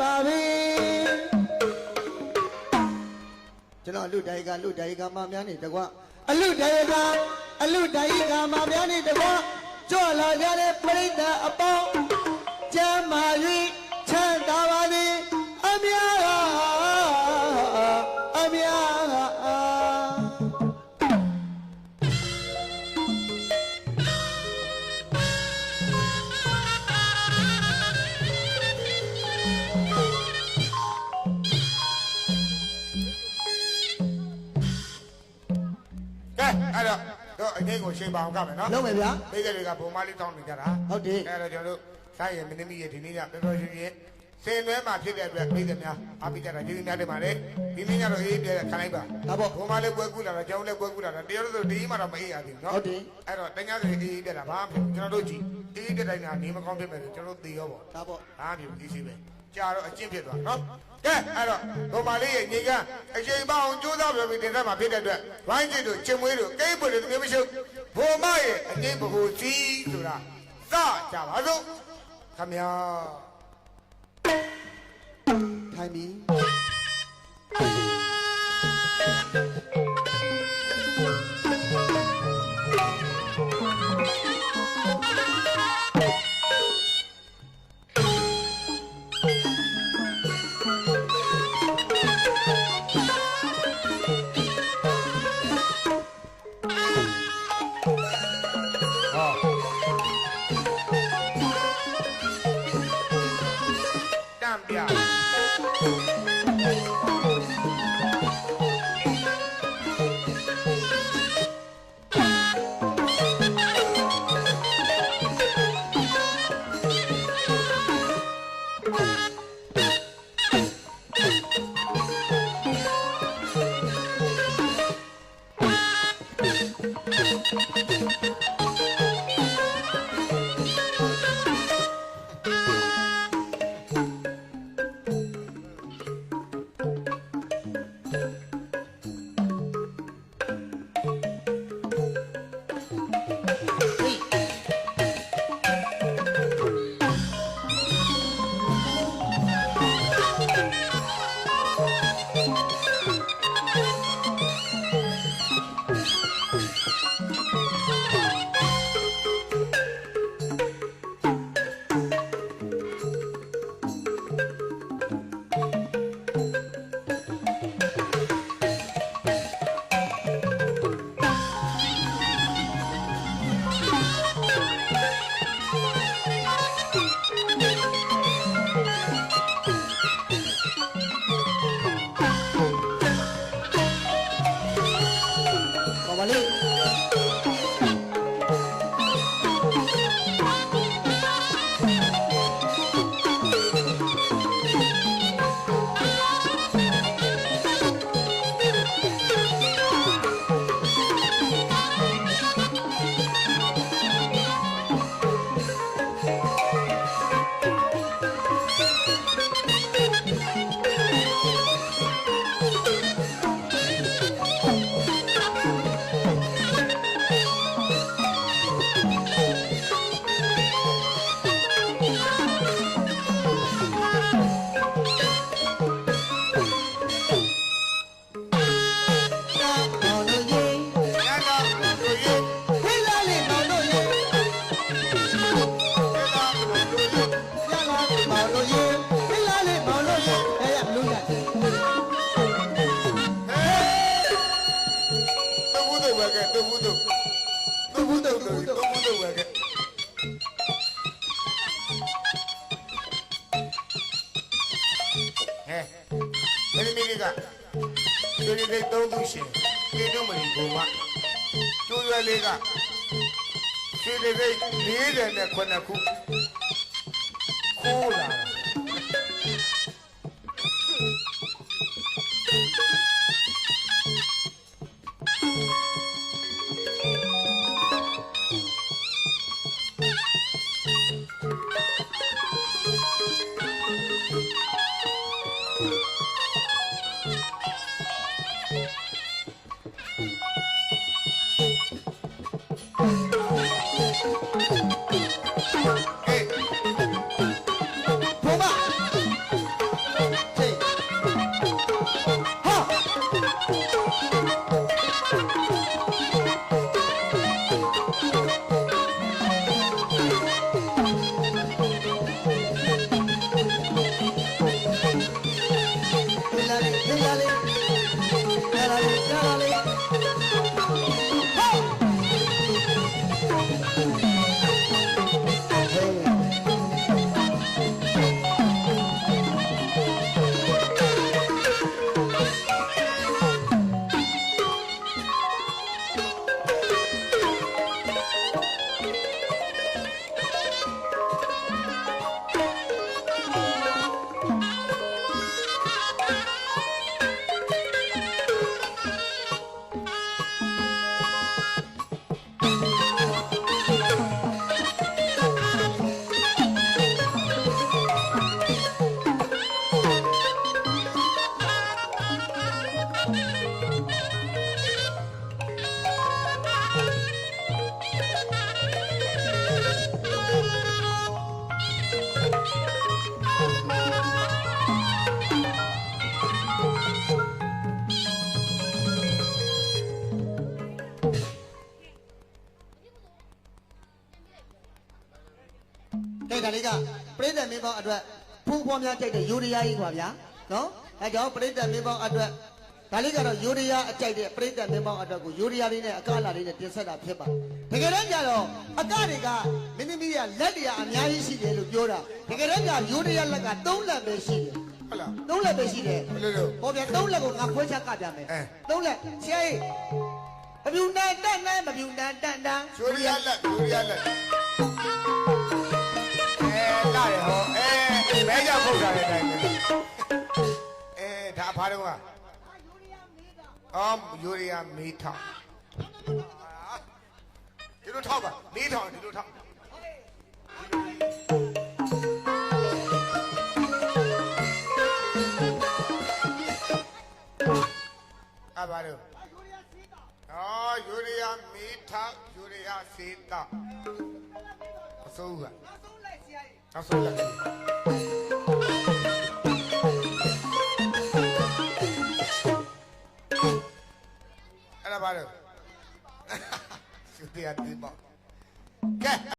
ပါပြီကျွန်တော်အလူတိုင်ကလူတိုင်ကမများနေတကွအလူတိုင်ကအလူတိုင်ကမများနေတကွကြော့လာကြတဲ့ပြိတ္တာအပေါင်း ကိုချိန်ပါအောင်ကမယ်နော်လုံးမယ်ဗျာမိတ်ကလေးကဘုံမလေးတောင်းနေကြတာဟုတ်တယ်အဲ့တော့ကျွန်တော်တို့ဆိုင်ရမင်းသမီးရဲ့ဒီနေ့ကတော်တော်ရှင်ရှင်စင်သွဲမှာဖြစ်တဲ့အတွက်မိတ်ကများအားပေးကြတာကျေးဇူးများတင်ပါတယ်ဒီနေ့ညတော့အေးပြည့်ခံလိုက်ပါဒါပေါ့ဘုံမလေးပွဲကူလာတော့ကျွန်တော်လည်းပွဲကူလာတော့တရားလို့ဆိုဒီမှာတော့မအေးရသေးဘူးနော်ဟုတ်တယ်အဲ့တော့တ냐ဆိုအေးအေးပြတာဘာမှမဖြစ်ဘူးကျွန်တော်တို့ကြည့်အေးအေးပြတိုင်းကနေမကောင်းဖြစ်မယ်ဆိုကျွန်တော်တို့သေရောပေါ့ဒါပေါ့ဘာမှမဖြစ်ဘူးအေးစီပဲကြာတော့အကျင့်ဖြစ်သွားနော်ကဲအဲ့တော့ဘုံမလေးရဲ့ညီကအချိန်ပေါအောင်ကြိုးစားပြပြီးတင်ဆက်မှာဖြစ်တဲ့အတွက်ဝိုင်းကျင်တို့ကျင်မွေးတို့ကိတ်ပွေတို့တကယ်မရှိဘုံ မရဲ့အငိမ့်ဘဟုစီဆိုတာစကြပါစို့ခမညာထိုင်ပြီ တံပြ ကောပါလေး ကဲတူဘူးတို့တူဘူးတို့တူဘူးတို့ပဲကဲဟဲ့မင်းမင်းကဒီနေ့လေးသုံးသူရှင်ဒီတို့မလီဘုံမကျိုးရွယ်လေးကဒီနေ့လေး40နဲ့9ခုခိုးလာ dale. ပရိသတ်မင်းပေါင်းအတွက်ဖူးဖွားများကြိုက်တဲ့ယူရီးယားကြီးပါဗျာနော်အဲကြောင့်ပရိသတ်မင်းပေါင်းအတွက်ဒါလေးကတော့ယူရီးယားအကြိုက်တဲ့ပရိသတ်မင်းပေါင်းအတွက်ကိုယူရီးယားလေးနဲ့အကလာလေးနဲ့တင်ဆက်တာဖြစ်ပါတကယ်တမ်းကျတော့အကတွေကမင်းသမီးကလက်တရားအများကြီးရှိတယ်လို့ပြောတာတကယ်တမ်းကျယူရီးယားလက်က3လက်ပဲရှိတယ်ဟုတ်လားသုံးလက်ပဲရှိတယ်ဘယ်လိုလုပ်ဟောဗျာသုံးလက်ကိုငါခွဲချကပြမယ်အဲသုံးလက်ဆရာကြီးမပြူတန်တန်တန်မပြူတန်တန်တန်ယူရီးယားလက်ယူရီးယားလက် မဲကြောက်ဖုတ်တာတဲ့အတိုင်းပဲအဲဒါဘာတော့ကအော်ယူရီးယားမေးထောင်ဒီလိုထောက်ပါမေးထောင်ဒီလိုထောက်အဘာလို့အော်ယူရီးယားမီထာယူရီးယားစေတာအစိုးရနောက်ဆုံးလက်အဲ့ဒါ ဘာလို့ယူရီးယားဒီပေါ့ကဲ